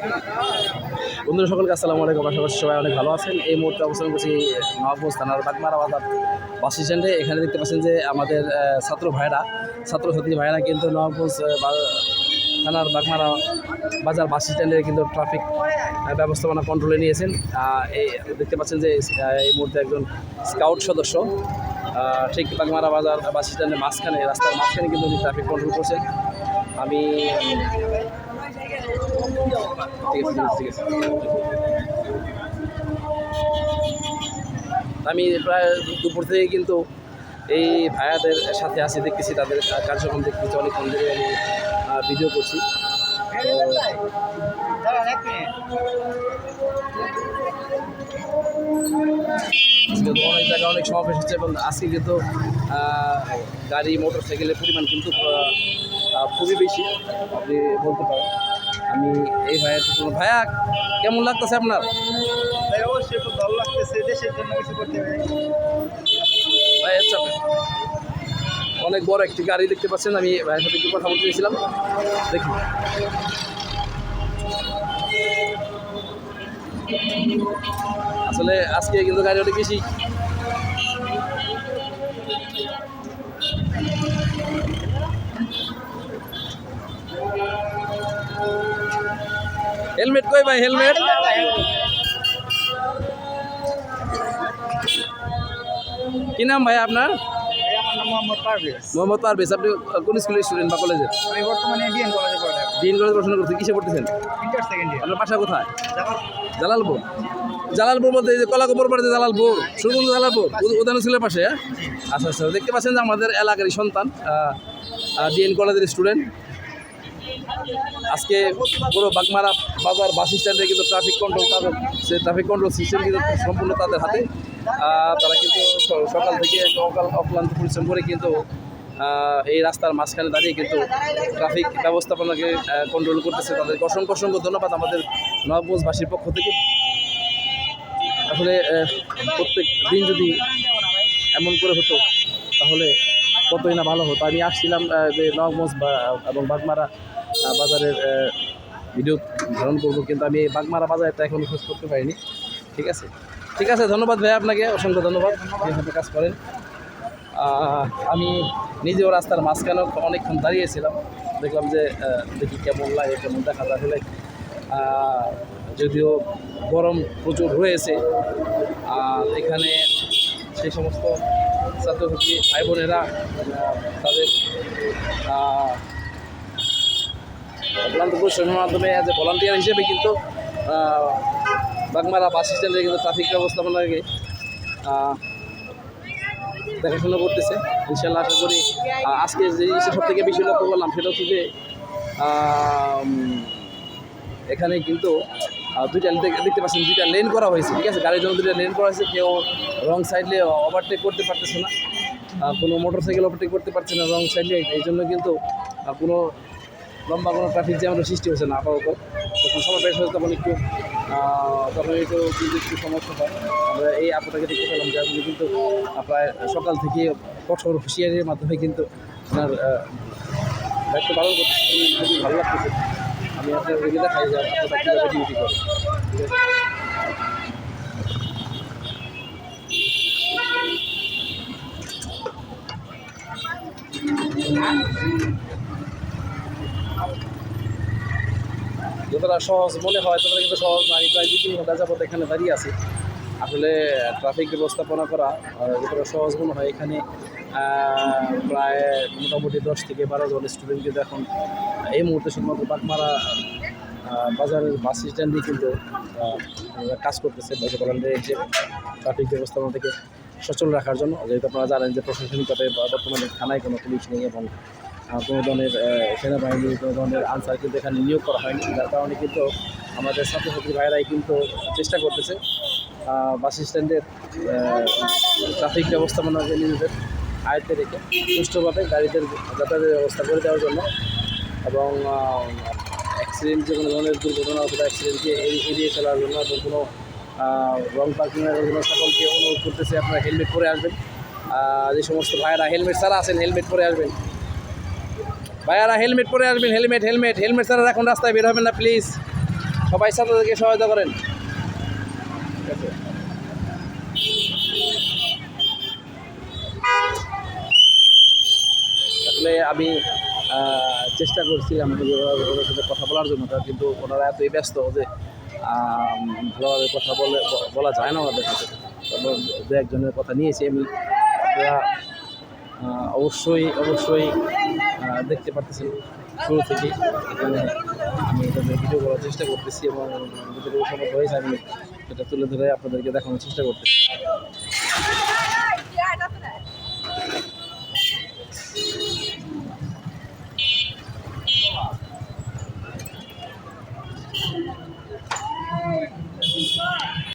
বন্ধুরা, সকলকে আসসালামু আলাইকুম। আশা করছি সবাই অনেক ভালো আছেন। এই মুহূর্তে অবস্থান করছি নবাবগঞ্জ থানার বাগমারা বাজার বাস স্ট্যান্ডে। এখানে দেখতে পাচ্ছেন যে আমাদের ছাত্র ভাইরা ছাত্রছাত্রী ভাইরা কিন্তু নবাবগঞ্জ থানার বাগমারা বাজার বাস স্ট্যান্ডে কিন্তু ট্রাফিক ব্যবস্থাপনা কন্ট্রোলে নিয়েছেন। এই দেখতে পাচ্ছেন যে এই মুহূর্তে একজন স্কাউট সদস্য ঠিক বাগমারা বাজার বাস স্ট্যান্ডের মাঝখানে, রাস্তার মাঝখানে কিন্তু ট্রাফিক কন্ট্রোল করছেন। আমি আমি প্রায় দুপুর থেকে কিন্তু এই ভাইয়াদের সাথে আছি, দেখতেছি তাদের কার্যক্রম দেখতেছি অনেকক্ষণ ধরে আমি ভিডিও করছি। অনেক জায়গায় অনেক সমাবেশ হচ্ছে এবং আজকে কিন্তু গাড়ি মোটর সাইকেলের পরিমাণ কিন্তু খুবই বেশি, আপনি বলতে পারেন। আমি এই ভাইয়ের কোনো ভাইয়া কেমন লাগতেছে আপনার? ভাই অবশ্যই খুব ভালো লাগতেছে দেশের জন্য কিছু করতে হবে ভাইয়ের চাপে অনেক বড় একটি গাড়ি দেখতে পাচ্ছেন আমি ভাইয়ের সাথে একটু কথা বলতে গেছিলাম দেখি। আসলে আজকে কিন্তু গাড়ি অনেক বেশি হেলমেট কই ভাই হেলমেট? কি নাম ভাই আপনার? মোহাম্মদ পারভেজ। আপনি কোন স্কুলের স্টুডেন্ট বা কলেজের আমি বর্তমানে ডিএন কলেজে পড়ে ডিএন কলেজ পড়াশোনা করতে কিসে পড়তেছেন? ইন্টার সেকেন্ড ইয়ার আপনার বাসা কোথায়? জালালপুর। জালালপুর। বলতে এই যে কলাকপুর বাড়িতে জালালপুর সুরগঞ্জ জালালপুর উদান স্কুলের পাশে হ্যাঁ? আচ্ছা আচ্ছা দেখতে পাচ্ছেন যে আমাদের এলাকারই সন্তান ডিএন কলেজের স্টুডেন্ট আজকে পুরো বাগমারা বাজার বাস স্ট্যান্ডে কিন্তু ট্রাফিক কন্ট্রোল তাদের সে ট্রাফিক কন্ট্রোল সিস্টেম কিন্তু সম্পূর্ণ তাদের হাতে। তারা কিন্তু সকাল থেকে অকাল অক্লান্ত পরিশ্রম করে কিন্তু এই রাস্তার মাঝখানে দাঁড়িয়ে কিন্তু ট্রাফিক ব্যবস্থাপনাকে কন্ট্রোল করতেছে তাদেরকে। অসংখ্য অসংখ্য ধন্যবাদ আমাদের নবগঞ্জবাসীর পক্ষ থেকে। আসলে প্রত্যেক দিন যদি এমন করে হতো, তাহলে কতই না ভালো হতো। আমি আসছিলাম যে নবগঞ্জ এবং বাগমারা বাজারের ভিডিও ধারণ করব। কিন্তু আমি বাগমারা বাজারটা এখনও খোঁজ করতে পারিনি। ঠিক আছে? ঠিক আছে, ধন্যবাদ ভাই আপনাকে। অসংখ্য ধন্যবাদ। যেভাবে কাজ করেন। আমি নিজেও রাস্তার মাঝখানেও অনেকক্ষণ দাঁড়িয়েছিলাম। দেখলাম যে দেখি কেমন লাগে, কেমন দেখা আসলে যদিও গরম প্রচুর রয়েছে আর এখানে সেই সমস্ত ছাত্রছাত্রী ভাই বোনেরা তাদের আহ, অক্লান্ত পরিশ্রমের মাধ্যমে অ্যাজ এ ভলান্টিয়ার হিসেবে কিন্তু বাগমারা বাস স্ট্যান্ডে কিন্তু ট্রাফিক ব্যবস্থাপনাকে দেখাশোনা করতেছে। ইনশাল্লাহ আশা করি আজকে যে জিনিসটা সব থেকে বেশি লক্ষ্য করলাম সেটা হচ্ছে যে এখানে কিন্তু দুইটা দেখ- দেখতে পাচ্ছেন দুইটা লেন করা হয়েছে ঠিক আছে? গাড়ির জন্য দুইটা লেন করা হয়েছে কেউ রং সাইডে ওভারটেক করতে পারতেছে না কোনো মোটর সাইকেল ওভারটেক করতে পারছে না রং সাইডে এই জন্য কিন্তু কোনো লম্বা কোনো ট্রাফিক জ্যামের সৃষ্টি হচ্ছে না আপাতত। তখন সময় বেশ হয়েছে, তখন একটু তখন একটু কিন্তু একটু সমস্যা হয়। আমরা এই আপনাকে দেখতে পেলাম যে আপনি কিন্তু প্রায় সকাল থেকে কঠোর হুঁশিয়ারির মাধ্যমে কিন্তু আপনার দায়িত্ব পালন করতেছে। খুবই ভালো লাগতেছে। আমি আপনাকে দেখাই যে আপনারা কীভাবে ডিউটি করেন। ঠিক আছে? যতটা সহজ মনে হয়, ততটা কিন্তু সহজ না। প্রায় দু তিন ঘণ্টা যাবত এখানে দাঁড়িয়ে আছি। আসলে ট্রাফিক ব্যবস্থাপনা করা যতটা সহজ মনে হয় এখানে প্রায় মোটামুটি দশ থেকে বারো জন স্টুডেন্ট কিন্তু এখন এই মুহূর্তে শুধুমাত্র বাগমারা বাজারের বাস স্ট্যান্ডে কিন্তু কাজ করতেছে ভলেন্টিয়ার যে ট্রাফিক ব্যবস্থাপনা থেকে সচল রাখার জন্য। যেহেতু আপনারা জানেন যে প্রশাসনিকভাবে বর্তমানে থানায় কোনো পুলিশ নেই এবং কোনো ধরনের সেনাবাহিনী কোনো ধরনের আনসার কিন্তু এখানে নিয়োগ করা হয়নি। যার কারণে কিন্তু আমাদের ছাত্রছাত্রী ভাইরাই কিন্তু চেষ্টা করতেছে বাস স্ট্যান্ডের ট্রাফিক ব্যবস্থাপনাকে নিজেদের আয়ত্তে রেখে সুষ্ঠুভাবে গাড়িদের যাতায়াতের ব্যবস্থা করে দেওয়ার জন্য এবং অ্যাক্সিডেন্ট যে কোনো ধরনের দুর্ঘটনা অথবা অ্যাক্সিডেন্টকে এড়িয়ে চলার জন্য এবং কোনো রং পার্কিংয়ের জন্য সকলকে অনুরোধ করতেছে, আপনারা হেলমেট পরে আসবেন। যে সমস্ত ভাইয়েরা হেলমেট ছাড়া আছেন হেলমেট পরে আসবেন। ভাইয়ারা, হেলমেট পরে আসবেন, হেলমেট হেলমেট হেলমেট ছাড়া এখন রাস্তায় বের হবেন না প্লিজ সবাই ছাত্রদেরকে সহায়তা করেন। আসলে আমি চেষ্টা ওরা- ওদের সাথে কথা বলার জন্য কিন্তু ওনারা এতই ব্যস্ত যে ভালোভাবে কথা বলে, বলা যায় না ওনাদের সাথে। দু একজনের কথা নিয়েছি আমি। আপনারা অবশ্যই অবশ্যই দেখতে পারতেছেন শুরু থেকে। এখানে আমি তাদের ভিডিও করার চেষ্টা করতেছি এবং যতটুকু সম্ভব হয়েছে আমি এটা তুলে ধরে আপনাদেরকে দেখানোর চেষ্টা করতেছি।